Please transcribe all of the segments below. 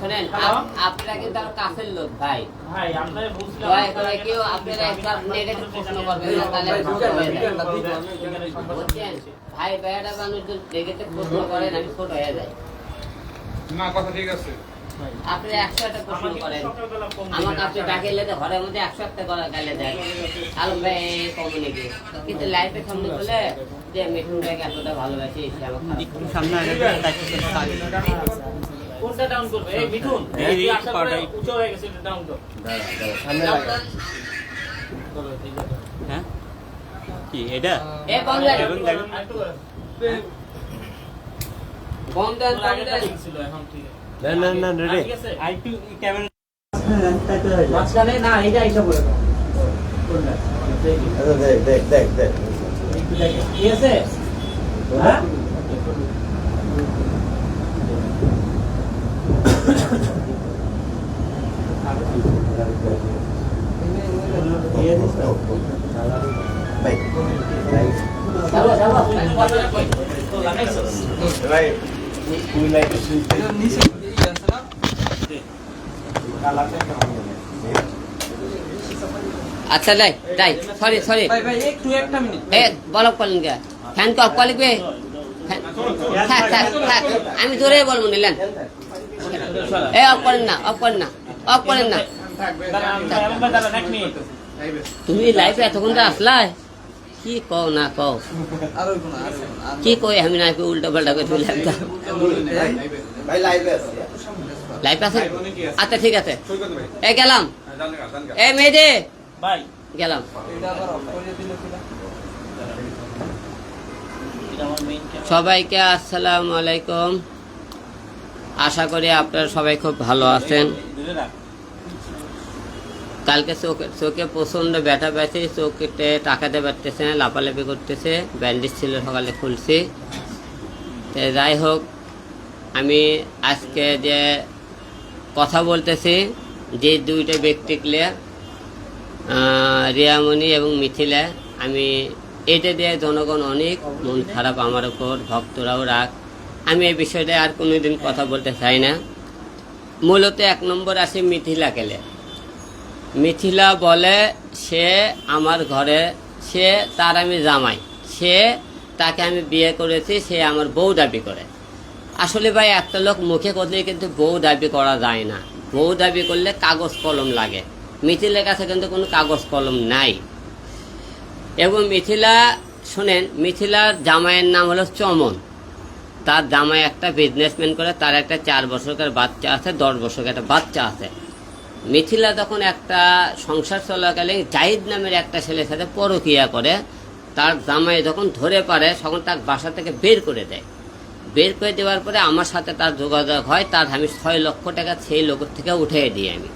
শোনেন আপনারা কিন্তু আমার কাছের লোক ভাই। ভাই দয়া করে কেউ আপনারা একটা নেগেটিভ প্রশ্ন করবেন না তাহলে ভাই, সমস্যা যায়। এখানে সংবাদ বুঝছেন ভাই ভাইয়াটা মানুষ যদি নেগেটিভ প্রশ্ন করেন আমি ছোট হয়ে যাই। না কথা ঠিক আছে। আপনি একশো একটা প্রশ্ন করেন। ডাকিলে তো ঘরের মধ্যে একশো একটা গলা গালে দেয়। আলম ভাই কমিউনিটি কিন্তু লাইফে সামনে বলে যে মিঠুন ভাইকে এতটা ভালোবাসি সে সামনে কোনটা ডাউন করবে? এই মিঠুন। এই তুই আসার পরে উঁচু হয়ে গেছে এটা ডাউন কর। আছে হ্যাঁ? কি এটা? এ বন্ধ দেখুন। আরেকটু করেন। বন্ধ বন্ধ। ছিল, এখন ঠিক আছে। না না না রে? আর একটু ক্যামেরা। মাঝখানে না এটা এইসব বলে দাও। আচ্ছা দেখ দেখ দেখ দেখ। ঠিক আছে? হ্যাঁ? আচ্ছা লাই তাই সরি সরি এ বলক করলেন কে ফ্যান কে অফ করে লিখবে ফ্যান- থাক থাক থাক আমি জোরে বলব নিলেন এ অফ করেন না অফ করেন না অফ করেন না তুমি লাইফে এতক্ষণ তো আসলাই? কি কও না কও? কি কই আমি না উল্টা পাল্টা করে তুমি লাইফ আছে? আচ্ছা ঠিক আছে। এ গেলাম। এ মেয়েদে। গেলাম। সবাইকে আসসালামু আলাইকুম। আশা করি আপনারা সবাই খুব ভালো আছেন। কালকে চোখে চোখে প্রচণ্ড ব্যথা পেয়েছে চোখেতে টাকাতে পারতেছে না লাপালাপি করতেছে ব্যান্ডেজ ছিল সকালে খুলছি। যাই হোক আমি আজকে যে কথা বলতেছি যে দুইটা ব্যক্তিকে আহ, রিয়ামণি এবং মিথিলা আমি এটা দিয়ে জনগণ অনেক মন খারাপ আমার ওপর ভক্তরাও রাগ। আমি এই বিষয়টা আর কোনোদিন কথা বলতে চাই না। মূলত এক নম্বর আছে মিথিলা কেলে মিথিলা বলে, সে আমার ঘরে, সে তার আমি জামাই, সে তাকে আমি বিয়ে করেছি, সে আমার বউ দাবি করে। আসলে ভাই, একটা লোক মুখে করলে কিন্তু বউ দাবি করা যায় না। বউ দাবি করলে কাগজ কলম লাগে। মিথিলার কাছে কিন্তু কোনো কাগজ কলম নাই। এবং মিথিলা, শোনেন, মিথিলার জামাইয়ের নাম হলো চমন। তার জামাই একটা বিজনেসম্যান করে, তার একটা চার বছরের বাচ্চা আছে, দশ বছরের একটা বাচ্চা আছে। মিথিলা তখন একটা সংসার চলাকালীন জাহিদ নামের একটা ছেলের সাথে পরকিয়া করে, তার জামাই যখন ধরে পারে, তখন তার বাসা থেকে বের করে দেয়। বের করে দেওয়ার পরে আমার সাথে তার যোগাযোগ হয়, তার আমি ছয় লক্ষ টাকা সেই লোকের থেকে উঠিয়ে দিই আমি।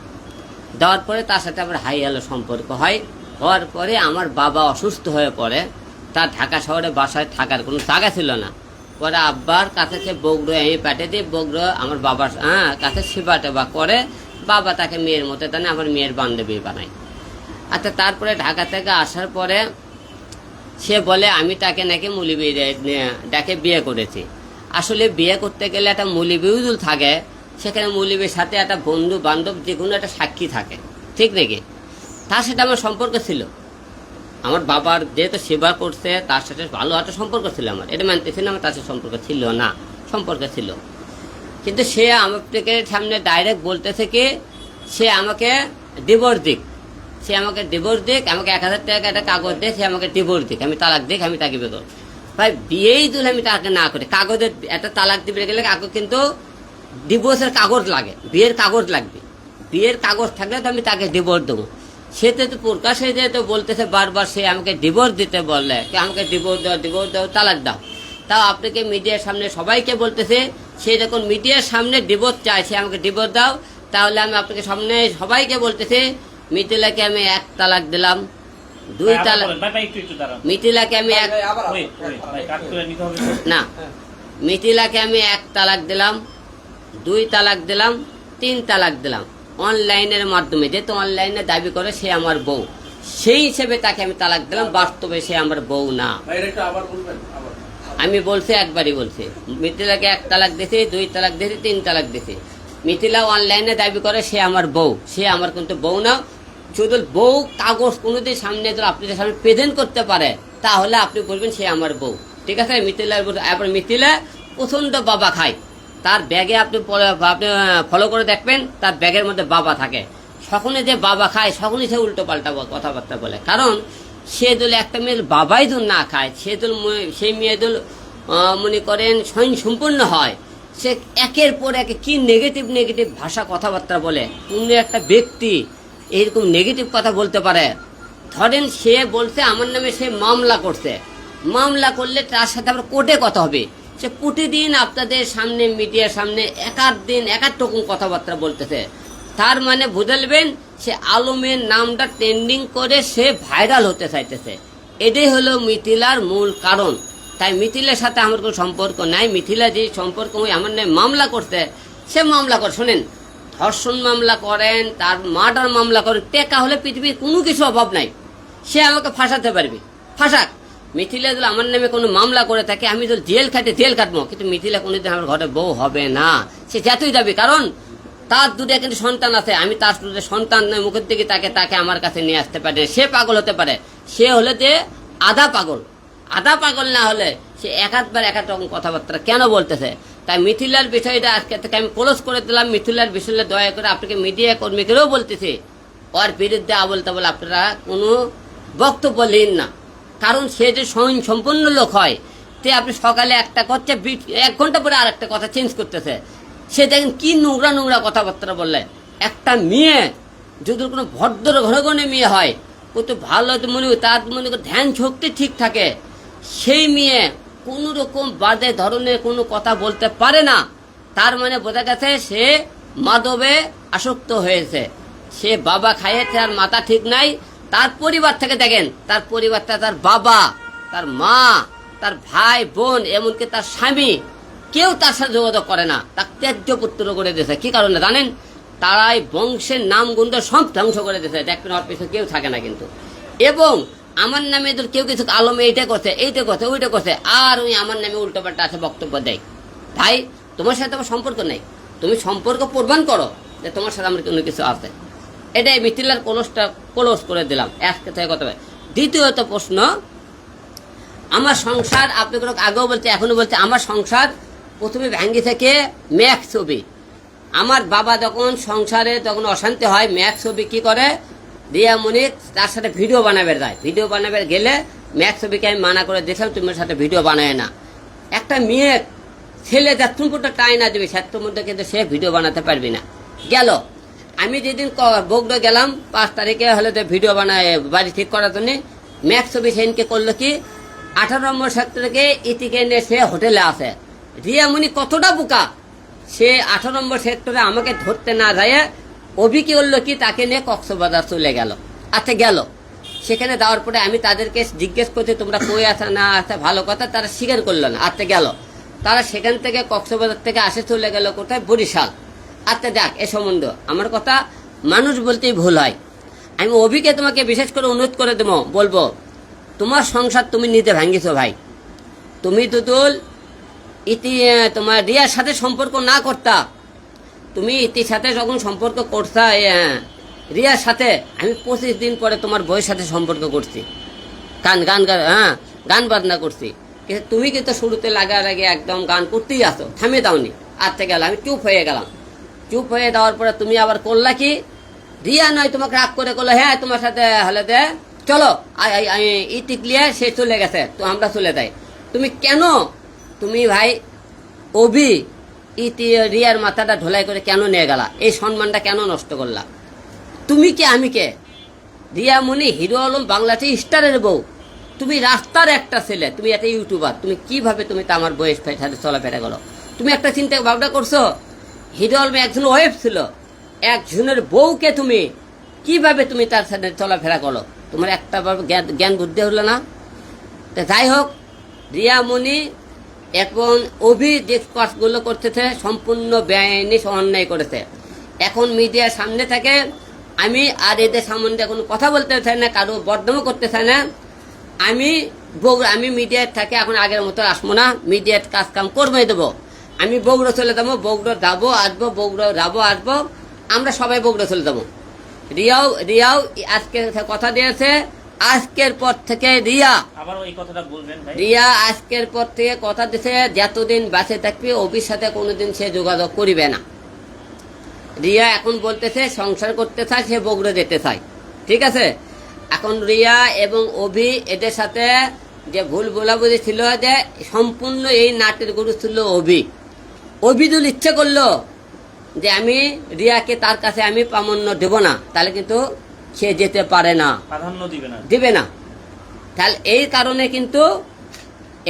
দেওয়ার পরে তার সাথে আবার হাই হ্যালো সম্পর্ক হয়। হওয়ার পরে আমার বাবা অসুস্থ হয়ে পড়ে, তার ঢাকা শহরে বাসায় থাকার কোনো জায়গা ছিল না। পরে আব্বার কাছে সে বগড়ো আমি পেটে দিয়ে বগড়ো আমার বাবার হ্যাঁ কাছে সেবা টেবা করে বাবা তাকে মেয়ের মতো টানে আমার মেয়ের বান্ধবী বানায় আচ্ছা তারপরে ঢাকা থেকে আসার পরে সে বলে, আমি তাকে নাকি মুলিবি ডাকে বিয়ে করেছি। আসলে বিয়ে করতে গেলে একটা মুলিবিউজুল থাকে, সেখানে মুলিবির সাথে একটা বন্ধু বান্ধব যে কোনো একটা সাক্ষী থাকে, ঠিক নাকি? তার সাথে আমার সম্পর্ক ছিল। আমার বাবার যেহেতু সেবা করছে, তার সাথে ভালো একটা সম্পর্ক ছিল আমার। এটা মানতেছি না, আমার তার সাথে সম্পর্ক ছিল না, সম্পর্ক ছিল। কিন্তু সে আমার থেকে সামনে ডাইরেক্ট বলতেছে কি, সে আমাকে ডিভোর্স দিক। সে আমাকে ডিভোর্স দিক, আমাকে এক হাজার টাকা একটা কাগজ দেয় সে আমাকে ডিভোর্স দিক। আমি তালাক দিক, আমি তাকে করব ভাই, বিয়েই দিলে আমি তাকে না করি। কাগজের একটা তালাক দিবে গেলে কাগজ কিন্তু ডিভোর্সের কাগজ লাগে, বিয়ের কাগজ লাগবে। বিয়ের কাগজ থাকলে তো আমি তাকে ডিভোর্স দেবো। সে তো প্রকাশে যে তো বলতেছে, বারবার সে আমাকে ডিভোর্স দিতে বললে আমাকে ডিভোর্স দাও ডিভোর্স দাও, তালাক দাও। তাও আপনাকে মিডিয়ার সামনে সবাইকে বলতেছে সে যখন মিডিয়ার সামনে ডিভোর্স চায় সে আমাকে ডিভোর্স দাও তাহলে আমি আপনাকে সামনে সবাইকে বলতেছে মিথিলাকে আমি এক তালাক দিলাম দুই তালাক। মিথিলাকে আমি এক। না মিথিলাকে আমি এক তালাক দিলাম দুই তালাক দিলাম তিন তালাক দিলাম অনলাইনের মাধ্যমে যেহেতু অনলাইনে দাবি করে সে আমার বউ সেই হিসেবে তাকে আমি তালাক দিলাম বাস্তবে সে আমার বউ না আমি বলছি, একবারই বলছি। মিথিলাকে এক তালাক দিয়েছি দুই তালাক দিয়েছি তিন তালাক দিয়েছি মিথিলা অনলাইনে দাবি করে, সে আমার বউ। সে আমার কিন্তু বউ না। শুধু বউ কাগজ কোনোদিন সামনে যদি আপনাদের সামনে প্রেজেন্ট করতে পারে, তাহলে আপনি বলবেন সে আমার বউ। ঠিক আছে? মিথিলার এবার মিথিলা প্রচণ্ড বাবা খায়। তার ব্যাগে আপনি আপনি ফলো করে দেখবেন, তার ব্যাগের মধ্যে বাবা থাকে। সকলে যে বাবা খায় সকলেই সে উল্টো পাল্টা কথাবার্তা বলে। কারণ সে দল একটা মেয়ের বাবাই দল না খায় সে দল সেই মেয়ে দল মনে করেন স্বয়ং সম্পূর্ণ হয়। সে একের পর এক কি নেগেটিভ নেগেটিভ ভাষা কথাবার্তা বলে। কোন একটা ব্যক্তি এরকম নেগেটিভ কথা বলতে পারে। ধরেন সে বলছে, আমার নামে সে মামলা করছে। মামলা করলে তার সাথে আবার কোর্টে কথা হবে। সে প্রতিদিন আপনাদের সামনে, মিডিয়ার সামনে এক আধ দিন এক আধ রকম কথাবার্তা বলতেছে। তার মানে বুঝালবেন সে আলমের নামটা ট্রেন্ডিং করে সে ভাইরাল হতে চাইতেছে। এটাই হলো মিথিলার মূল কারণ। তাই মিথিলার সাথে আমার কোনো সম্পর্ক নাই। মিথিলা যে সম্পর্ক ওই আমার নামে মামলা করতে, সে মামলা করে। শোনেন, ধর্ষণ মামলা করেন, তার মার্ডার মামলা করেন টেকা হলে পৃথিবীর কোনো কিছু অভাব নাই। সে আমাকে ফাঁসাতে পারবে। ফাঁসাক। মিথিলা যদি আমার নামে কোনো মামলা করে থাকে, আমি যদি জেল খাটে জেল কাটবো। কিন্তু মিথিলা কোনোদিন আমার ঘরে বউ হবে না। সে যতই যাবে কারণ তার দুটো কিন্তু সন্তান আছে, আমি তার দুটো সন্তান মুখের দিকে তাকে তাকে আমার কাছে নিয়ে আসতে পারে। সে পাগল হতে পারে। সে হলে যে আধা পাগল। আধা পাগল না হলে সে এক আধবার এক এক রকম কথাবার্তা কেন বলতেছে? তাই মিথিলার বিষয়টা আজকে থেকে আমি ক্লোজ করে দিলাম। মিথিলার বিষয়ে দয়া করে আপনাকে মিডিয়া কর্মীকেও বলতেছি। ওর বিরুদ্ধে আবল তাবল আপনারা কোনো বক্তব্য নিন না। কারণ সে যে স্বয়ং সম্পূর্ণ লোক হয়, তে আপনি সকালে একটা করছে এক ঘণ্টা পরে আর একটা কথা চেঞ্জ করতেছে। সে দেখেন কি নোংরা নোংরা কথাবার্তা বললে। একটা মেয়ে, যদি কোনো ভদ্র ঘরে ঘরে মেয়ে হয়, ও তো ভালো মনে তার মনে ধ্যান শক্তি ঠিক থাকে। সেই মেয়ে কোনো রকম বাদে ধরনের কোনো কথা বলতে পারে না। তার মানে বোঝা গেছে সে মাদবে আসক্ত হয়েছে। সে বাবা খাইয়েছে আর মাথা ঠিক নাই। তার পরিবার থেকে দেখেন, তার পরিবারটা তার বাবা, তার মা, তার ভাই, বোন, এমনকি তার স্বামী। কেউ তার সাথে যোগাযোগ করে না। তার ত্যায্য পুত্র করে দিয়েছে। কি কারণে জানেন? তারাই বংশের নাম গুন্ড সব ধ্বংস করে দিয়েছে। দেখবেন ওর পিছনে কেউ থাকে না কিন্তু। এবং আমার নামে এদের কেউ কিছু আলমে এইটা করছে এইটা করছে, ওইটা করছে। আর ওই আমার নামে উল্টো পাল্টা আছে বক্তব্য দেয়। ভাই, তোমার সাথে আমার সম্পর্ক নেই। তুমি সম্পর্ক প্রমাণ করো যে তোমার সাথে আমার কোনো কিছু আছে। এটাই মিথিলার কলসটা কলস করে দিলাম। এক থেকে কথা দ্বিতীয়ত প্রশ্ন, আমার সংসার, আপনি কোনো আগেও বলছে এখনও বলছে আমার সংসার প্রথমে ভ্যাঙ্গি থেকে ম্যাক ছবি। আমার বাবা যখন সংসারে তখন অশান্তি হয়, ম্যাক ছবি কি করে? রিয়া মনিক তার সাথে ভিডিও বানাবে যায়। ভিডিও বানাবে গেলে ম্যাক ছবিকে আমি মানা করে দিয়েছিলাম, তুমি সাথে ভিডিও বানায় না। একটা মেয়ে ছেলে যা তুমি টাই না দেবে, সেটার মধ্যে কিন্তু সে ভিডিও বানাতে পারবি না। গেল। আমি যেদিন বগডো গেলাম, পাঁচ তারিখে হলে তো ভিডিও বানায়, বাড়ি ঠিক করার জন্য। ম্যাক্স ছবি সেদিনকে করল কি? আঠারো নম্বর সেক্টরকে ইতিকে নিয়ে সে হোটেলে আসে। রিয়ামণি কতটা বোকা? সে আঠারো নম্বর সেক্টরে আমাকে ধরতে না যায় অভি কি করল কি তাকে নিয়ে কক্সবাজার চলে গেল। আচ্ছা গেল। সেখানে যাওয়ার পরে আমি তাদেরকে জিজ্ঞেস করছি, তোমরা কই আসা না আসা ভালো কথা, তারা স্বীকার করল না। আচ্ছা গেল। তারা সেখান থেকে কক্সবাজার থেকে আসে, চলে গেল কোথায়? বরিশাল। আচ্ছা যাক, এ সম্বন্ধ। আমার কথা মানুষ বলতেই ভুল হয়। আমি অভিকে তোমাকে বিশেষ করে অনুরোধ করে দেবো, বলব, তোমার সংসার তুমি নিজে ভাঙ্গিছো ভাই। তুমি তুতুল ইতি তোমার রিয়ার সাথে সম্পর্ক না করতা। তুমি ইতির সাথে যখন সম্পর্ক করতা রিয়ার সাথে, আমি পঁচিশ দিন পরে তোমার বইয়ের সাথে সম্পর্ক করছি। গান গান গা- হ্যাঁ গান বাজনা করছি। কিন্তু তুমি কিন্তু শুরুতে লাগার আগে একদম গান করতেই আসো, থামিয়ে দাওনি। আজকে গেল আমি চুপ হয়ে গেলাম। চুপ হয়ে দেওয়ার পরে তুমি আবার করলা কি? রিয়া নয়, তোমাকে রাগ করে করল হ্যাঁ তোমার সাথে হলে দে, চলো আই- আই- আই- ই টিকলিয়ে সে চলে গেছে, তো আমরা চলে যাই। তুমি কেন তুমি ভাই অভি ইতি রিয়ার মাথাটা ঢোলাই করে কেন নিয়ে গেলা? এই সম্মানটা কেন নষ্ট করলা? তুমি কে? আমি কে? রিয়া মনি হিরো আলম বাংলাতে স্টারের বউ। তুমি রাস্তার একটা ছেলে, তুমি একটা ইউটিউবার। তুমি কীভাবে তুমি তো আমার বয়স সাথে চলাফেরা করো? তুমি একটা চিন্তা ভাবনা করছ? হিরো আলম একজন ওয়েব ছিল। একজনের বউকে তুমি কীভাবে তুমি তার সাথে চলাফেরা করো? তোমার একটা জ্ঞান বুদ্ধি হলো না? তা যাই হোক, রিয়া মনি এখন অভি যে কাজগুলো করতেছে, সম্পূর্ণ বেআইনি অন্যায় করেছে। এখন মিডিয়ার সামনে থেকে আমি আর এদের সম্বন্ধে কোনো কথা বলতে চাই না, কারও বদনামও করতে চাই না। আমি আমি মিডিয়ার থেকে এখন আগের মতো আসব না, মিডিয়ার কাজ কাম করবে দেবো। আমি বগুড়া চলে যাব, বগুড়া যাব, আসব, বগুড়া যাব, আসব। আমরা সবাই বগুড়া চলে যাব। রিয়াও রিয়াও আজকে কথা দিয়েছে আজকের পর থেকে রিয়া। আবার ওই কথাটা বলবেন ভাই। রিয়া আজকের পর থেকে কথা দিছে যতদিন বাঁচে থাকবে অভির সাথে কোনোদিন সে যোগাযোগ করিবে না। রিয়া এখন বলতেছে সংসার করতে চায় সে বগুড়ে যেতে চায়। ঠিক আছে? এখন রিয়া এবং অভি এদের সাথে যে ভুল বোলাবুলি ছিল যে সম্পূর্ণ এই নাটের গুরু ছিল অভি। অভিদুল ইচ্ছে করল যে আমি রিয়াকে তার কাছে আমি প্রামাণ্য দেব না তাহলে কিন্তু সে যেতে পারে না। প্রাধান্য দিবে না। দিবে না। তাহলে এই কারণে কিন্তু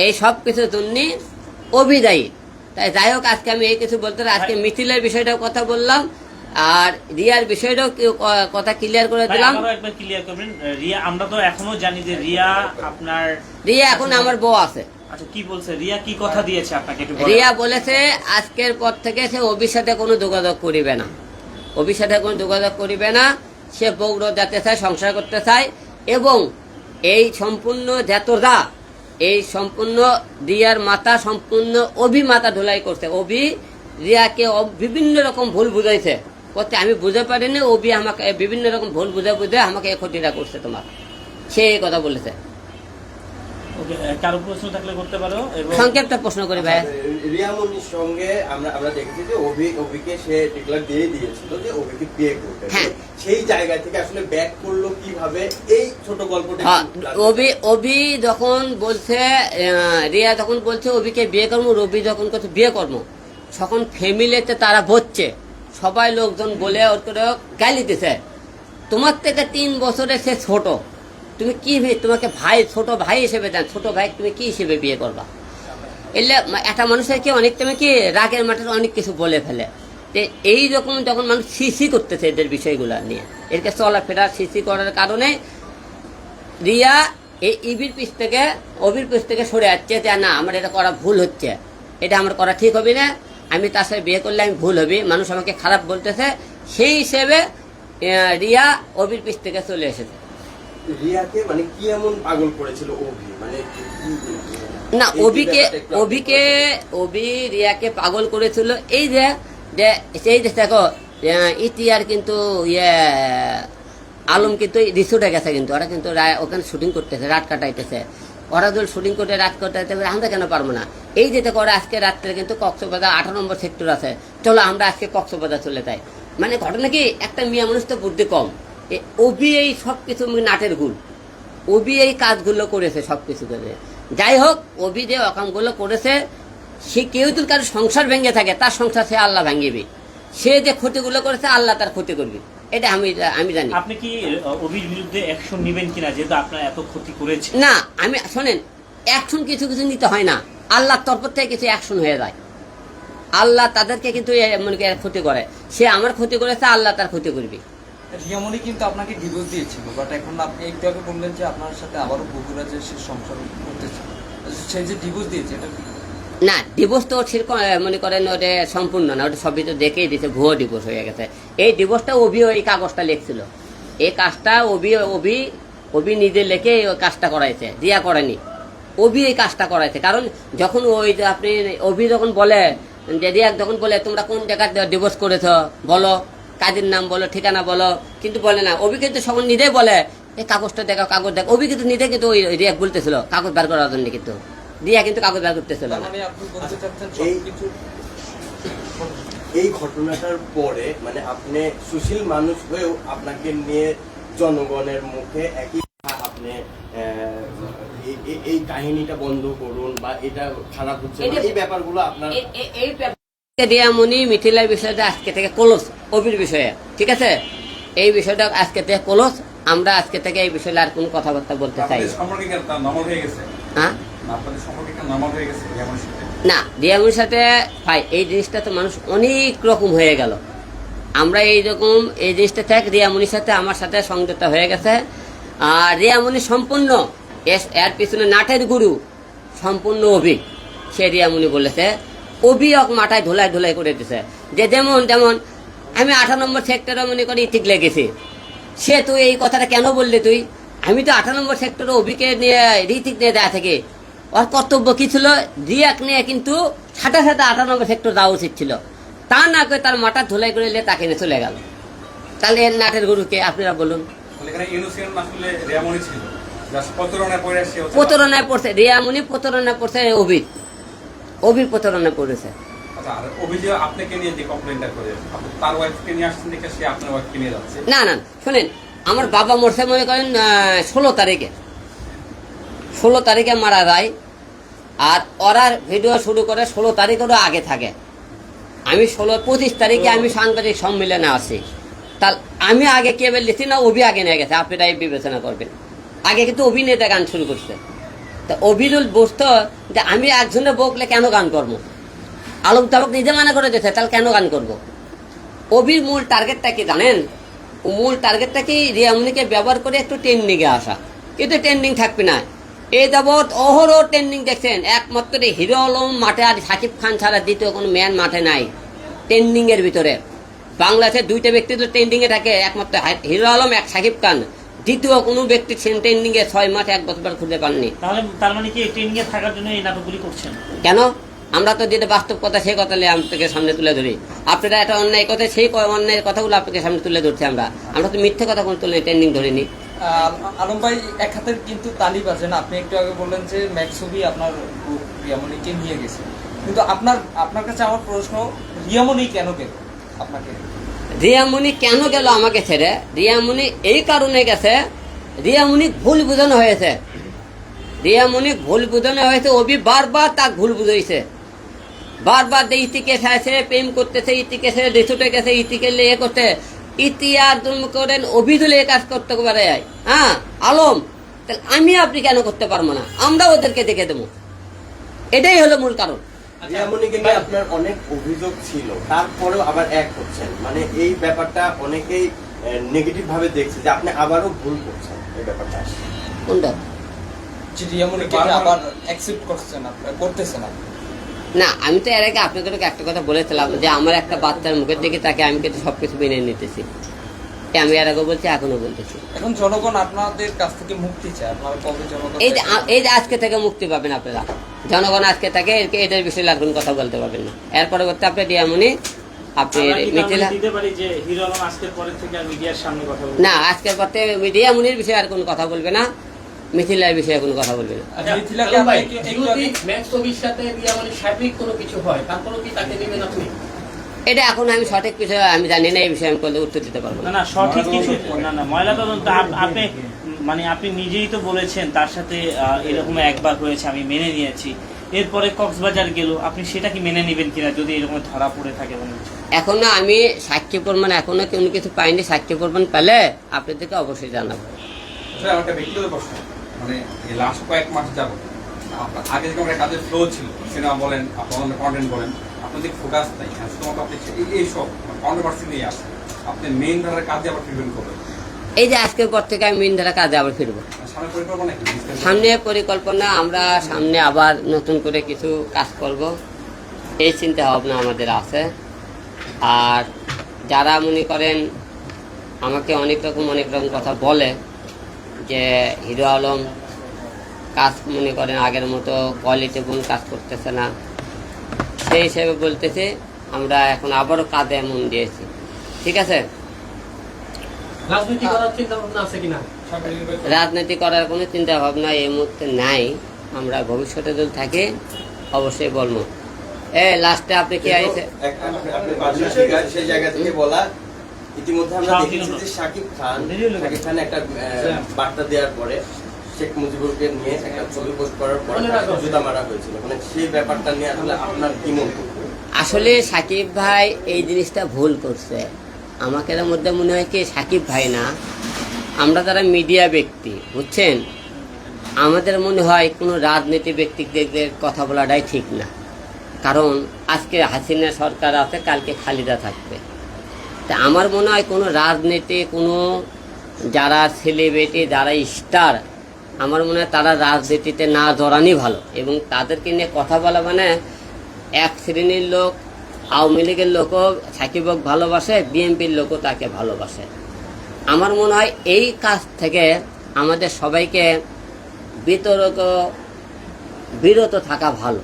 এই সব কিছুর জন্য অভিদায়ী তাই যাই হোক আজকে আমি এই কিছু বলতে আজকে মিথিলের বিষয়টাও কথা বললাম। আর রিয়ার বিষয়টাও কথা ক্লিয়ার করে দিলাম। একবার ক্লিয়ার করবেন। রিয়া আমরা তো এখনও জানি যে রিয়া আপনার রিয়া এখন আমার বউ আছে। আচ্ছা কি বলছে? রিয়া কি কথা দিয়েছে আপনাকে রিয়া বলেছে আজকের পর থেকে সে অভির সাথে কোনো যোগাযোগ করিবে না। অভির সাথে কোনো যোগাযোগ করিবে না। সে বৌড় যেতে চায়, সংসার করতে চায়, এবং এই সম্পূর্ণ যতটা এই সম্পূর্ণ রিয়ার মাতা, সম্পূর্ণ অভি মাতা ধুলাই করছে। অভি রিয়াকে বিভিন্ন রকম ভুল বুঝাইছে। করতে আমি বুঝে পারিনি, অভি আমাকে বিভিন্ন রকম ভুল বুঝে বুঝে আমাকে এই ক্ষতিটা করছে তোমার। সে এই কথা বলেছে। কারও প্রশ্ন থাকলে করতে পারো এবং সংক্ষিপ্ত প্রশ্ন করি ভাই। রিয়ামনির সঙ্গে আমরা আমরা দেখেছি যে অভি অভিকে সে ডিক্লার দিয়ে দিয়েছিল যে অভিকে বিয়ে করবে হ্যাঁ। সেই জায়গা থেকে আসলে ব্যাক করল কীভাবে? এই ছোট গল্পটা হ্যাঁ, অভি অভি যখন বলছে রিয়া যখন বলছে অভিকে বিয়ে করব রবি যখন করছে বিয়ে করব। তখন ফ্যামিলিতে তারা বলছে সবাই লোকজন বলে ওর করে গালি দিছে। তোমার থেকে তিন বছরে সে ছোট। তুমি কি তোমাকে ভাই, ছোট ভাই হিসেবে দেন, ছোট ভাই তুমি কি হিসেবে বিয়ে করবা? এলে একটা মানুষের কি অনেক, তুমি কি রাগের মাঠের অনেক কিছু বলে ফেলে? যে এই রকম যখন মানুষ সিসি করতেছে এদের বিষয়গুলো নিয়ে এরকে চলাফেরা সিসি করার কারণে রিয়া এই ইবির পিছ থেকে, অবির পিছ থেকে সরে যাচ্ছে যে, না, আমার এটা করা ভুল হচ্ছে, এটা আমার করা ঠিক হবে না, আমি তার সাথে বিয়ে করলে আমি ভুল হবি, মানুষ আমাকে খারাপ বলতেছে। সেই হিসেবে রিয়া অবির পিছ থেকে চলে এসেছে। রিয়াকে মানে কি এমন পাগল করেছিল অভি? মানে না অভিকে অভিকে অভি রিয়াকে পাগল করেছিল। এই যে যে সেই যে দেখো ইতিহার কিন্তু ইয়ে আলম কিন্তু রিসোর্টে গেছে কিন্তু। ওরা কিন্তু ওখানে শুটিং করতেছে রাত কাটাইতেছে। ওরা যদি শুটিং করতে রাত কাটাইতে আমরা কেন পারব না? এই যেতে করে আজকে রাত্রে কিন্তু কক্সবাজার আঠারো নম্বর সেক্টর আছে। চলো আমরা আজকে কক্সবাজার চলে যাই। মানে ঘটনা কি? একটা মিয়া মানুষ তো বুদ্ধি কম। অভি এই সব কিছু নাটের গুল অভি এই কাজগুলো করেছে সব কিছু করে। যাই হোক অভি যে অকামগুলো করেছে সে কেউ যদি কারও সংসার ভেঙে থাকে তার সংসার সে আল্লাহ ভাঙিবে। সে যে ক্ষতিগুলো করেছে আল্লাহ তার ক্ষতি করবে। এটা আমি আমি জানি। আপনি কি অভির বিরুদ্ধে অ্যাকশন নেবেন কিনা যেহেতু আপনার এত ক্ষতি করেছে? না আমি শোনেন অ্যাকশন কিছু কিছু নিতে হয় না। আল্লাহর তরফ থেকে কিছু অ্যাকশন হয়ে যায়। আল্লাহ তাদেরকে কিন্তু মনে ক্ষতি করে। সে আমার ক্ষতি করেছে আল্লাহ তার ক্ষতি করবে। রিয়ামণি কিন্তু আপনাকে ডিভোর্স দিয়েছিল বাট এখন আপনি একটু বললেন যে আপনার সাথে আবারও বগুড়া যে সে সংসার করতেছে, সে যে ডিভোর্স দিয়েছে, এটা না ডিভোর্স তো সেরকম মনে করেন ওটা সম্পূর্ণ না, ওটা সবই তো দেখেই দিছে ভুয়ো ডিভোর্স হয়ে গেছে। এই ডিভোর্সটা অভি এই কাগজটা লিখছিল। এই কাজটা অভি অভি অভি নিজে লিখে এই কাজটা করাইছে, দিয়া করেনি। অভি এই কাজটা করাইছে, কারণ যখন ওই আপনি, অভি যখন বলে, যে রিয়াক যখন বলে, তোমরা কোন জায়গায় ডিভোর্স করেছ, বলো। কাজের নাম বলো ঠিকানা বলো কিন্তু বলে না। অভিজ্ঞতা সখন নিজেই বলে এই কাগজটা দেখো কাগজ দেখো। অভি কিন্তু নিজে কিন্তু ওই রিয়াক বলতেছিল কাগজ বার করার জন্য কিন্তু। রিয়া কিন্তু কাগজ বার করতেছিল। না মানে এই- ঘটনাটার পরে মানে আপনি সুশীল মানুষ হয়েও আপনাকে নিয়ে জনগণের মুখে একই আপনি আহ, এই- এই- এই কাহিনীটা বন্ধ করুন বা এটা খারাপ হচ্ছে। এই ব্যাপারগুলো আপনার রিয়ামণি মিথিলার বিষয়টা আজকে থেকে কলস অবির বিষয়ে ঠিক আছে? এই বিষয়টা আজকে থেকে কলস আমরা আজকে থেকে এই বিষয়ে আর কোনো কথাবার্তা বলতে চাই না। যেমন সাথে রিয়ামনির সাথে ভাই এই জিনিসটা তো মানুষ অনেক রকম হয়ে গেল। আমরা এই রকম এই জিনিসটা থেকে রিয়ামনির সাথে আমার সাথে সংযুক্ত হয়ে গেছে। আর রিয়ামনি সম্পূর্ণ এস- এর পিছনে নাটের গুরু সম্পূর্ণ অভি সে রিয়ামনি বলেছে। অভি অক মাথায় ধোলাই ধোলাই করে দিছে। যে যেমন যেমন আমি আঠারো নম্বর সেক্টরে মনে করি ঠিক লেগেছি। সে তুই এই কথাটা কেন বললি তুই? আমি তো আঠারো নম্বর সেক্টরে অভিকে নিয়ে ঋতিক নিয়ে দেয়া থেকে। ওর কর্তব্য কি ছিল? রিয়াক নিয়ে কিন্তু সাথে সাথে আটানব্বই সেক্টর যাওয়া উচিত ছিল। তা না করে তার মাথা ধুলাই করে নিয়ে তাকে নিয়ে চলে গেল। তাহলে এর নাটের গরুকে আপনারা বলুন। প্রতারণায় পড়ছে রিয়ামুনি প্রতারণায় পড়ছে অভির অভির প্রতারণায় পড়েছে আচ্ছা না না শোনেন আমার বাবা মরছে মনে করেন ষোলো তারিখে। ষোলো তারিখে মারা যায় আর ওরা ভিডিও শুরু করে ষোলো তারিখেরও আগে থাকে। আমি ষোলো পঁচিশ তারিখে আমি সাংবাদিক সম্মেলনে আসি তা আমি আগে কে বলছি না অভি আগে নিয়ে গেছে আপনারা বিবেচনা করবেন। আগে কিন্তু অভিনেতা গান শুরু করছে। তা অভিরুল বুঝতো যে আমি একজনের বকলে কেন গান করব? আলম তাবক নিজে মানা করে দিয়েছে, তাহলে কেন গান করব? অভির মূল টার্গেটটা কি জানেন? মূল টার্গেটটা কি রিয়ামনিকে ব্যবহার করে একটু ট্রেন্ডিংয়ে আসা। কিন্তু ট্রেন্ডিং থাকবে না। এই যাবৎ অহরহ ট্রেন্ডিং দেখছেন। একমাত্র হিরো আলম, মাঠে আর সাকিব খান ছাড়া দ্বিতীয় কোনো ম্যান মাঠে নাই ট্রেন্ডিংয়ের ভিতরে। বাংলাদেশের দুইটা ব্যক্তি তো ট্রেন্ডিংয়ে থাকে, একমাত্র হিরো আলম, এক সাকিব খান। দ্বিতীয় কোনো ব্যক্তি ট্রেন্ডিং এ ছয় মাস এক বছর খুঁজে পাননি তাহলে তার মানে কি ট্রেনিং এ থাকার জন্য এই নাটকগুলি করছেন? কেন? আমরা তো যেটা বাস্তব কথা সেই কথা নিয়ে আপনাকে সামনে তুলে ধরি। আপনারা একটা অন্যায় কথা সেই অন্যায় কথাগুলো আপনাকে সামনে তুলে ধরছি আমরা। আমরা তো মিথ্যে কথা কোনো তুলে ট্রেন্ডিং ধরিনি। আলম ভাই এক হাতের কিন্তু তালি বাজেন আপনি একটু আগে বললেন যে ম্যাক্সবি আপনার রিয়ামনিকে নিয়ে গেছে। কিন্তু আপনার আপনার কাছে আমার প্রশ্ন রিয়ামনি কেন গেল আপনাকে? রিয়ামণি কেন গেল আমাকে ছেড়ে? রিয়ামণি এই কারণে গেছে রিয়ামণি ভুল বোঝানো হয়েছে। রিয়ামণি ভুল বোঝানো হয়েছে, অভি বারবার তাক ভুল বুঝাইছে। বারবার যে ইতিকে আছে প্রেম করতেছে, ইতিকে সে রিসুটে গেছে, ইতিকে লিয়ে করতে ইতি আর করেন অভিদুলে কাজ করতে পারে। হ্যাঁ আলম, তাহলে আমি আপনি কেন করতে পারব না? আমরা ওদেরকে দেখে দেবো। এটাই হলো মূল কারণ। রিয়ামণিকে নিয়ে আপনার অনেক অভিযোগ ছিল তারপরেও আবার এক হচ্ছেন। মানে এই ব্যাপারটা অনেকেই নেগেটিভ ভাবে দেখছে যে আপনি আবারও ভুল করছেন এই ব্যাপারটা কোনটা? যে রিয়ামনিকে বারবার- আবার অ্যাকসেপ্ট করছেন করতেছেন আপনি? না আমি তো এর আগে আপনাদের একটা কথা বলেছিলাম যে আমার একটা বাচ্চার মুখের দিকে তাকে আমি কিন্তু সবকিছু মেনে নিতেছি। আমি এর আগে বলছি এখনও বলতেছি। এখন জনগণ আপনাদের কাছ থেকে মুক্তি চায় আপনারা কবে জনগণ এই যে এই যে আজকে থেকে মুক্তি পাবেন আপনারা। জনগণ আজকে থেকে এটার বিষয়ে আর কোনো কথা বলতে পারবেন না। এর পরবর্তী আপনি তার মিথিলা আর না আজকের পর থেকে ডিয়ামনির বিষয়ে আর কোনো কথা বলবে না মিথিলার বিষয়ে কোনো কথা বলবে না। মিথিলাকে আপনি ম্যাক্স ছবির সাথে মানে কোনো কিছু হয় তারপরেও কি তাকে নেবেন আপনি এটা এখন আমি সঠিক বিষয়ে আমি জানি না এই বিষয়ে আমি কোনো উত্তর দিতে পারব না। না না সঠিক কিছু না না ময়লা তদন্ত আপনি মানে আপনি নিজেই তো বলেছেন তার সাথে এরকম একবার হয়েছে আমি মেনে নিয়েছি। এরপরে কক্সবাজার গেল আপনি সেটা কি মেনে নেবেন কিনা যদি এরকম ধরা পড়ে থাকে এখনও আমি সাক্ষী প্রমাণ এখনও কোনো কিছু পাইনি সাক্ষী প্রমাণ পেলে আপনাদেরকে অবশ্যই জানাব। আমার একটা ব্যক্তিগত প্রশ্ন। মানে এই লাস্ট কয়েক মাস যাব আগে একটা কাজের ফ্লো ছিল সিনেমা বলেন আপনার কন্টেন্ট বলেন আপনাদের ফোকাস নাই। আর শুধুমাত্র আপনি এই- এই সব কন্ট্রোভার্সি নিয়ে আসেন। আপনি মেইন ধারার কাজে আবার ফিরবেন করবেন এই যে আজকের পর থেকে আমি মিন ধারা কাজে আবার ফিরবো। সামনে পরিকল্পনা আমরা সামনে আবার নতুন করে কিছু কাজ করব। এই চিন্তা ভাবনা আমাদের আছে। আর যারা মনে করেন আমাকে অনেক রকম অনেক রকম কথা বলে যে হিরো আলম কাজ মনে করেন আগের মতো কোয়ালিটি কোয়ালিটিফুল কাজ করতেছে না। সেই হিসেবে বলতেছে আমরা এখন আবারও কাজে মন দিয়েছি। ঠিক আছে? রাজনীতি করার চিন্তা ভাবনা আছে কিনা? রাজনীতি করার কোনো চিন্তা ভাবনা এই মুহূর্তে নাই। আমরা ভবিষ্যতে যদি থাকি অবশ্যই বলব। এ লাস্টে আপনি কি আইছে? সেই জায়গা থেকে বলা ইতিমধ্যে আমরা দেখেছি। যে শাকিব খান শাকিব খান একটা বার্তা দেওয়ার পরে শেখ মুজিবুরকে নিয়ে একটা ছবি পোস্ট করার পরে। জুতা মারা হয়েছিল। মানে সেই ব্যাপারটা নিয়ে আসলে আপনার কি মন্তব্য? আসলে সাকিব ভাই এই জিনিসটা ভুল করছে। আমাকে এর মধ্যে মনে হয় কি সাকিব ভাই না। আমরা যারা মিডিয়া ব্যক্তি বুঝছেন? আমাদের মনে হয় কোনো রাজনীতি ব্যক্তিদের কথা বলাটাই ঠিক না। কারণ আজকে হাসিনা সরকার আছে কালকে খালিদা থাকবে। তা আমার মনে হয় কোনো রাজনীতি কোনো যারা সেলিব্রিটি যারা স্টার আমার মনে হয় তারা রাজনীতিতে না জড়ানি ভালো। এবং তাদেরকে নিয়ে কথা বলা মানে এক শ্রেণির লোক আওয়ামী লীগের লোকও সাকিবক ভালোবাসে বিএনপির লোকও তাকে ভালোবাসে। আমার মনে হয় এই কাজ থেকে আমাদের সবাইকে বিতর্ক বিরত থাকা ভালো।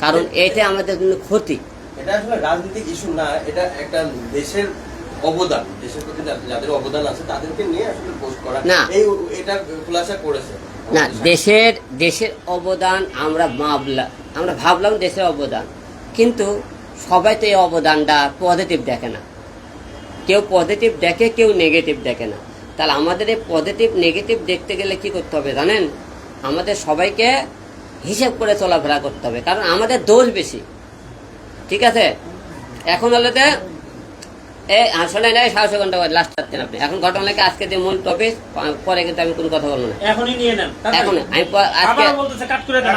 কারণ এইটা আমাদের জন্য ক্ষতি। এটা আসলে রাজনৈতিক ইস্যু না এটা একটা দেশের অবদান দেশের প্রতি যাদের অবদান আছে তাদেরকে নিয়ে আসলে পোস্ট করা। না। এই এটা খুলাসা করেছে। না দেশের দেশের অবদান আমরা ভাবলাম আমরা ভাবলাম দেশের অবদান। কিন্তু সবাই তো এই অবদানটা পজিটিভ দেখে না। কেউ পজিটিভ দেখে কেউ নেগেটিভ দেখে না। তাহলে আমাদের এই পজিটিভ নেগেটিভ দেখতে গেলে কি করতে হবে জানেন? আমাদের সবাইকে হিসেব করে চলাফেরা করতে হবে। কারণ আমাদের দোষ বেশি। ঠিক আছে? এখন হলে এই আসলে নাই সাহস ঘণ্টা লাস্ট চাচ্ছেন আপনি এখন ঘটনা আজকে যে মূল টপিক পরে কিন্তু আমি কোনো কথা বলব না। এখনই নিয়ে নেন। এখন আমি আজকে আবার বলতেছে কাট করে দেন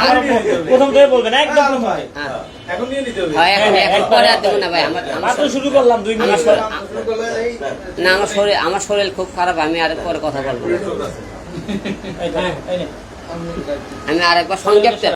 প্রথম থেকে বলবেন একদম প্রথম। থেকে। হ্যাঁ। এখন নিয়ে নিতে হবে। হয় এখন হ্যাঁ, এখন পরে আর দেবো না ভাই আমার আমার মাত্র শরীর- শুরু করলাম দুই মিনিট না আমার শরীর আমার শরীর খুব খারাপ আমি আরেক পরে কথা বলব। আমি আরেকবার সংক্ষেপে